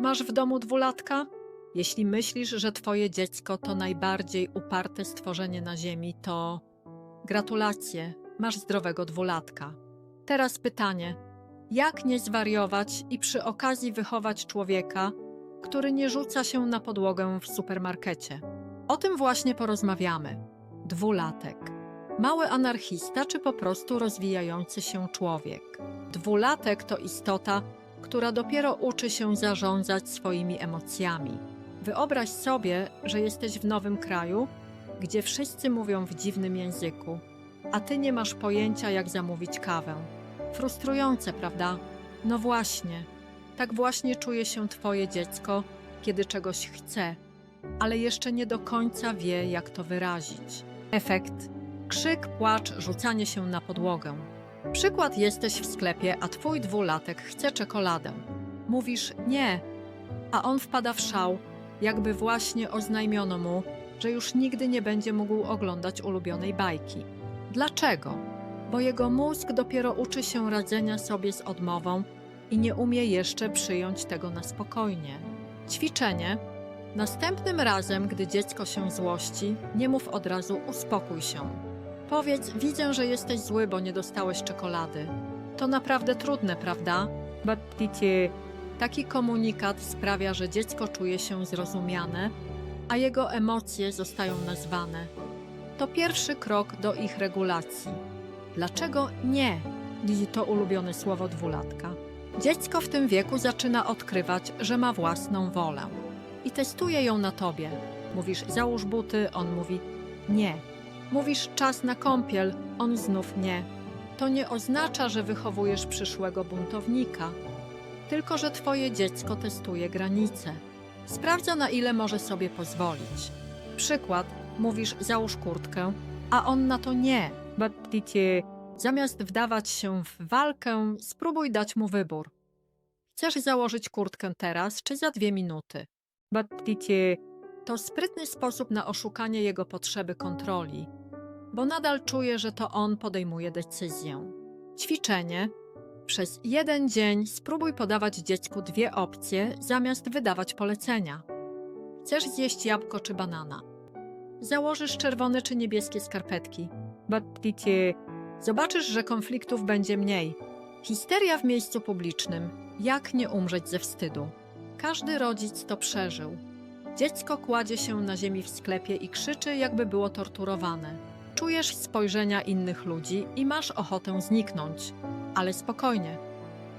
Masz w domu dwulatka? Jeśli myślisz, że twoje dziecko to najbardziej uparte stworzenie na ziemi, to gratulacje, masz zdrowego dwulatka. Teraz pytanie: jak nie zwariować i przy okazji wychować człowieka, który nie rzuca się na podłogę w supermarkecie? O tym właśnie porozmawiamy. Dwulatek. Mały anarchista czy po prostu rozwijający się człowiek? Dwulatek to istota, która dopiero uczy się zarządzać swoimi emocjami. Wyobraź sobie, że jesteś w nowym kraju, gdzie wszyscy mówią w dziwnym języku, a ty nie masz pojęcia, jak zamówić kawę. Frustrujące, prawda? No właśnie. Tak właśnie czuje się twoje dziecko, kiedy czegoś chce, ale jeszcze nie do końca wie, jak to wyrazić. Efekt: krzyk, płacz, rzucanie się na podłogę. Przykład jesteś w sklepie, a twój dwulatek chce czekoladę. Mówisz nie, a on wpada w szał, jakby właśnie oznajmiono mu, że już nigdy nie będzie mógł oglądać ulubionej bajki. Dlaczego? Bo jego mózg dopiero uczy się radzenia sobie z odmową i nie umie jeszcze przyjąć tego na spokojnie. Ćwiczenie. Następnym razem, gdy dziecko się złości, nie mów od razu uspokój się. Powiedz, widzę, że jesteś zły, bo nie dostałeś czekolady. To naprawdę trudne, prawda? Bapticie. Taki komunikat sprawia, że dziecko czuje się zrozumiane, a jego emocje zostają nazwane. To pierwszy krok do ich regulacji. Dlaczego nie? To ulubione słowo dwulatka. Dziecko w tym wieku zaczyna odkrywać, że ma własną wolę i testuje ją na tobie. Mówisz, załóż buty, on mówi nie. Mówisz, czas na kąpiel, on znów nie. To nie oznacza, że wychowujesz przyszłego buntownika, tylko że twoje dziecko testuje granice. Sprawdza, na ile może sobie pozwolić. Przykład, mówisz, załóż kurtkę, a on na to nie. Zamiast wdawać się w walkę, spróbuj dać mu wybór. Chcesz założyć kurtkę teraz czy za dwie minuty? To sprytny sposób na oszukanie jego potrzeby kontroli, bo nadal czuje, że to on podejmuje decyzję. Ćwiczenie. Przez jeden dzień spróbuj podawać dziecku dwie opcje zamiast wydawać polecenia. Chcesz zjeść jabłko czy banana? Założysz czerwone czy niebieskie skarpetki. Bapticie. Zobaczysz, że konfliktów będzie mniej. Histeria w miejscu publicznym. Jak nie umrzeć ze wstydu? Każdy rodzic to przeżył. Dziecko kładzie się na ziemi w sklepie i krzyczy, jakby było torturowane. Czujesz spojrzenia innych ludzi i masz ochotę zniknąć. Ale spokojnie.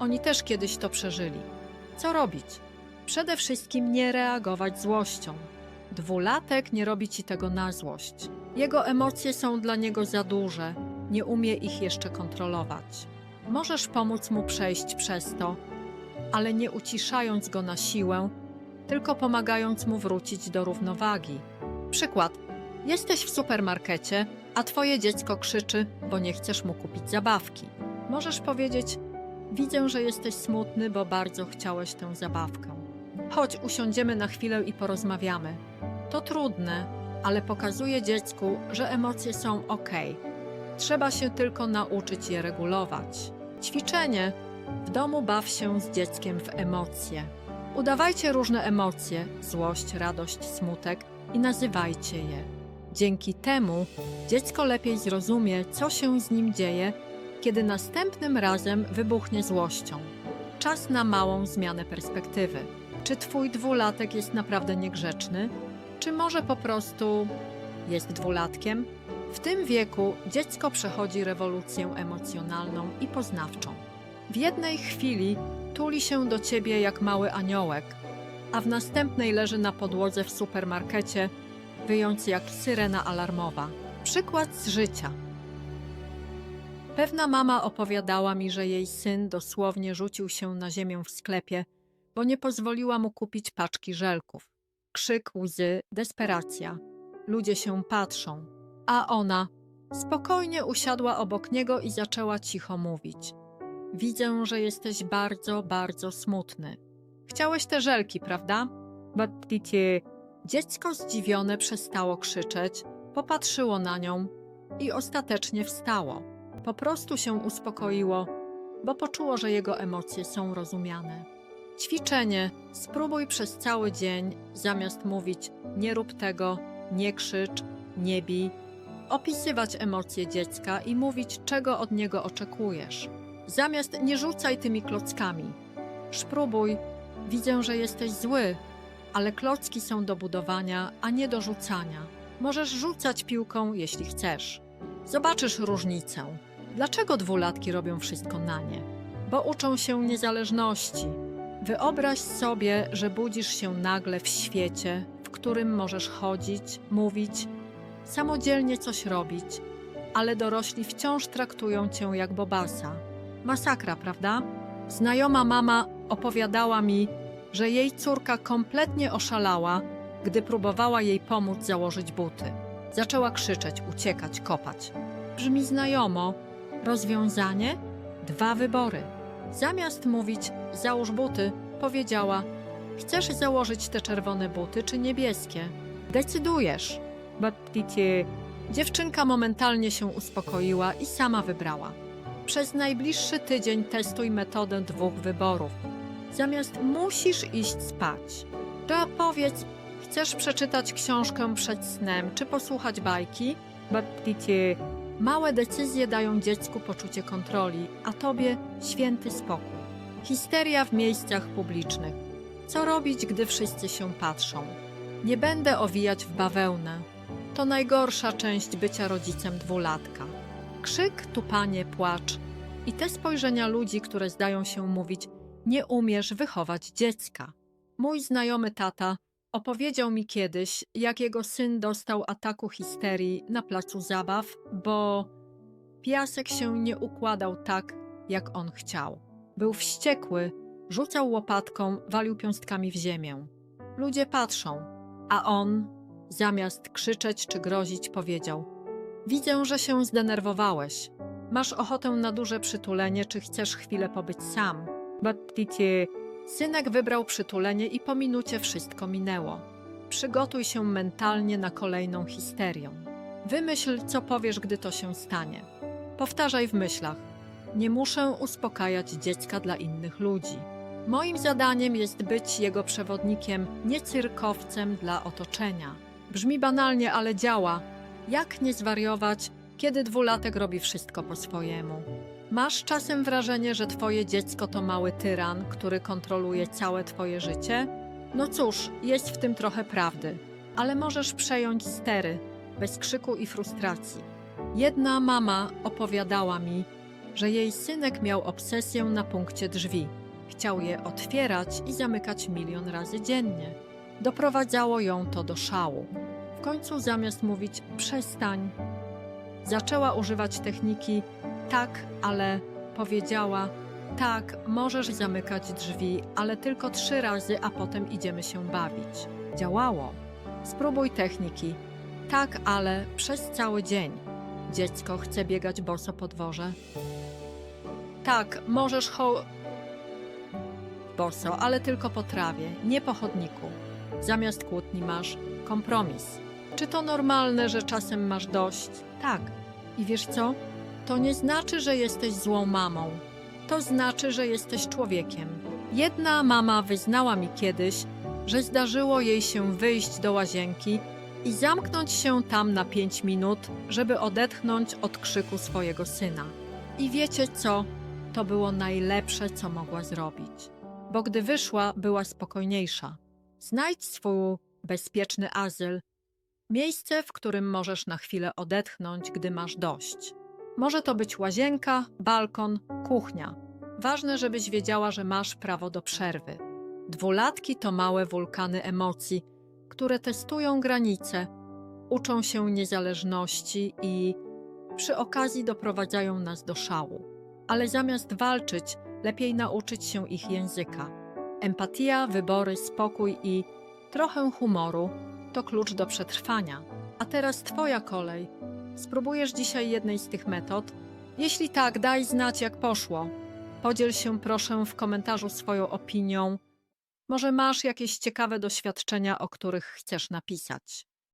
Oni też kiedyś to przeżyli. Co robić? Przede wszystkim nie reagować złością. Dwulatek nie robi ci tego na złość. Jego emocje są dla niego za duże, nie umie ich jeszcze kontrolować. Możesz pomóc mu przejść przez to, ale nie uciszając go na siłę, tylko pomagając mu wrócić do równowagi. Przykład: jesteś w supermarkecie, a twoje dziecko krzyczy, bo nie chcesz mu kupić zabawki. Możesz powiedzieć: Widzę, że jesteś smutny, bo bardzo chciałeś tę zabawkę. Chodź, usiądziemy na chwilę i porozmawiamy. To trudne, ale pokazuje dziecku, że emocje są ok. Trzeba się tylko nauczyć je regulować. Ćwiczenie. W domu baw się z dzieckiem w emocje. Udawajcie różne emocje złość, radość, smutek i nazywajcie je. Dzięki temu dziecko lepiej zrozumie, co się z nim dzieje, kiedy następnym razem wybuchnie złością. Czas na małą zmianę perspektywy. Czy twój dwulatek jest naprawdę niegrzeczny? Czy może po prostu jest dwulatkiem? W tym wieku dziecko przechodzi rewolucję emocjonalną i poznawczą. W jednej chwili tuli się do ciebie jak mały aniołek, a w następnej leży na podłodze w supermarkecie, wyjąc jak syrena alarmowa. Przykład z życia. Pewna mama opowiadała mi, że jej syn dosłownie rzucił się na ziemię w sklepie, bo nie pozwoliła mu kupić paczki żelków. Krzyk, łzy, desperacja. Ludzie się patrzą, a ona spokojnie usiadła obok niego i zaczęła cicho mówić. Widzę, że jesteś bardzo, bardzo smutny. Chciałeś te żelki, prawda? Bapticie. Dziecko zdziwione przestało krzyczeć, popatrzyło na nią i ostatecznie wstało. Po prostu się uspokoiło, bo poczuło, że jego emocje są rozumiane. Ćwiczenie. Spróbuj przez cały dzień, zamiast mówić nie rób tego, nie krzycz, nie bij, opisywać emocje dziecka i mówić, czego od niego oczekujesz. Zamiast nie rzucaj tymi klockami. Spróbuj, widzę, że jesteś zły, ale klocki są do budowania, a nie do rzucania. Możesz rzucać piłką, jeśli chcesz. Zobaczysz różnicę. Dlaczego dwulatki robią wszystko na nie? Bo uczą się niezależności. Wyobraź sobie, że budzisz się nagle w świecie, w którym możesz chodzić, mówić, samodzielnie coś robić, ale dorośli wciąż traktują cię jak bobasa. Masakra, prawda? Znajoma mama opowiadała mi, że jej córka kompletnie oszalała, gdy próbowała jej pomóc założyć buty. Zaczęła krzyczeć, uciekać, kopać. Brzmi znajomo. Rozwiązanie? Dwa wybory. Zamiast mówić załóż buty, powiedziała chcesz założyć te czerwone buty czy niebieskie? Decydujesz. Baptiti. Dziewczynka momentalnie się uspokoiła i sama wybrała. Przez najbliższy tydzień testuj metodę dwóch wyborów. Zamiast musisz iść spać, to powiedz, chcesz przeczytać książkę przed snem czy posłuchać bajki? Baptiti. Małe decyzje dają dziecku poczucie kontroli, a tobie święty spokój. Histeria w miejscach publicznych. Co robić, gdy wszyscy się patrzą? Nie będę owijać w bawełnę. To najgorsza część bycia rodzicem dwulatka. Krzyk, tupanie, płacz i te spojrzenia ludzi, które zdają się mówić: Nie umiesz wychować dziecka. Mój znajomy tata opowiedział mi kiedyś, jak jego syn dostał ataku histerii na placu zabaw, bo piasek się nie układał tak, jak on chciał. Był wściekły, rzucał łopatką, walił piąstkami w ziemię. Ludzie patrzą, a on, zamiast krzyczeć czy grozić, powiedział: Widzę, że się zdenerwowałeś. Masz ochotę na duże przytulenie, czy chcesz chwilę pobyć sam? Baptiti. Synek wybrał przytulenie i po minucie wszystko minęło. Przygotuj się mentalnie na kolejną histerię. Wymyśl, co powiesz, gdy to się stanie. Powtarzaj w myślach. Nie muszę uspokajać dziecka dla innych ludzi. Moim zadaniem jest być jego przewodnikiem, nie cyrkowcem dla otoczenia. Brzmi banalnie, ale działa. Jak nie zwariować, kiedy dwulatek robi wszystko po swojemu? Masz czasem wrażenie, że twoje dziecko to mały tyran, który kontroluje całe twoje życie? No cóż, jest w tym trochę prawdy, ale możesz przejąć stery, bez krzyku i frustracji. Jedna mama opowiadała mi, że jej synek miał obsesję na punkcie drzwi. Chciał je otwierać i zamykać milion razy dziennie. Doprowadzało ją to do szału. W końcu zamiast mówić przestań, zaczęła używać techniki tak, ale powiedziała tak, możesz zamykać drzwi, ale tylko trzy razy, a potem idziemy się bawić. Działało. Spróbuj techniki. Tak, ale przez cały dzień. Dziecko chce biegać boso po dworze. Tak, możesz ho... Boso, ale tylko po trawie, nie po chodniku. Zamiast kłótni masz kompromis. Czy to normalne, że czasem masz dość? Tak. I wiesz co? To nie znaczy, że jesteś złą mamą. To znaczy, że jesteś człowiekiem. Jedna mama wyznała mi kiedyś, że zdarzyło jej się wyjść do łazienki i zamknąć się tam na pięć minut, żeby odetchnąć od krzyku swojego syna. I wiecie co? To było najlepsze, co mogła zrobić. Bo gdy wyszła, była spokojniejsza. Znajdź swój bezpieczny azyl, miejsce, w którym możesz na chwilę odetchnąć, gdy masz dość. Może to być łazienka, balkon, kuchnia. Ważne, żebyś wiedziała, że masz prawo do przerwy. Dwulatki to małe wulkany emocji, które testują granice, uczą się niezależności i przy okazji doprowadzają nas do szału. Ale zamiast walczyć, lepiej nauczyć się ich języka. Empatia, wybory, spokój i trochę humoru to klucz do przetrwania. A teraz Twoja kolej. Spróbujesz dzisiaj jednej z tych metod? Jeśli tak, daj znać, jak poszło. Podziel się proszę w komentarzu swoją opinią. Może masz jakieś ciekawe doświadczenia, o których chcesz napisać.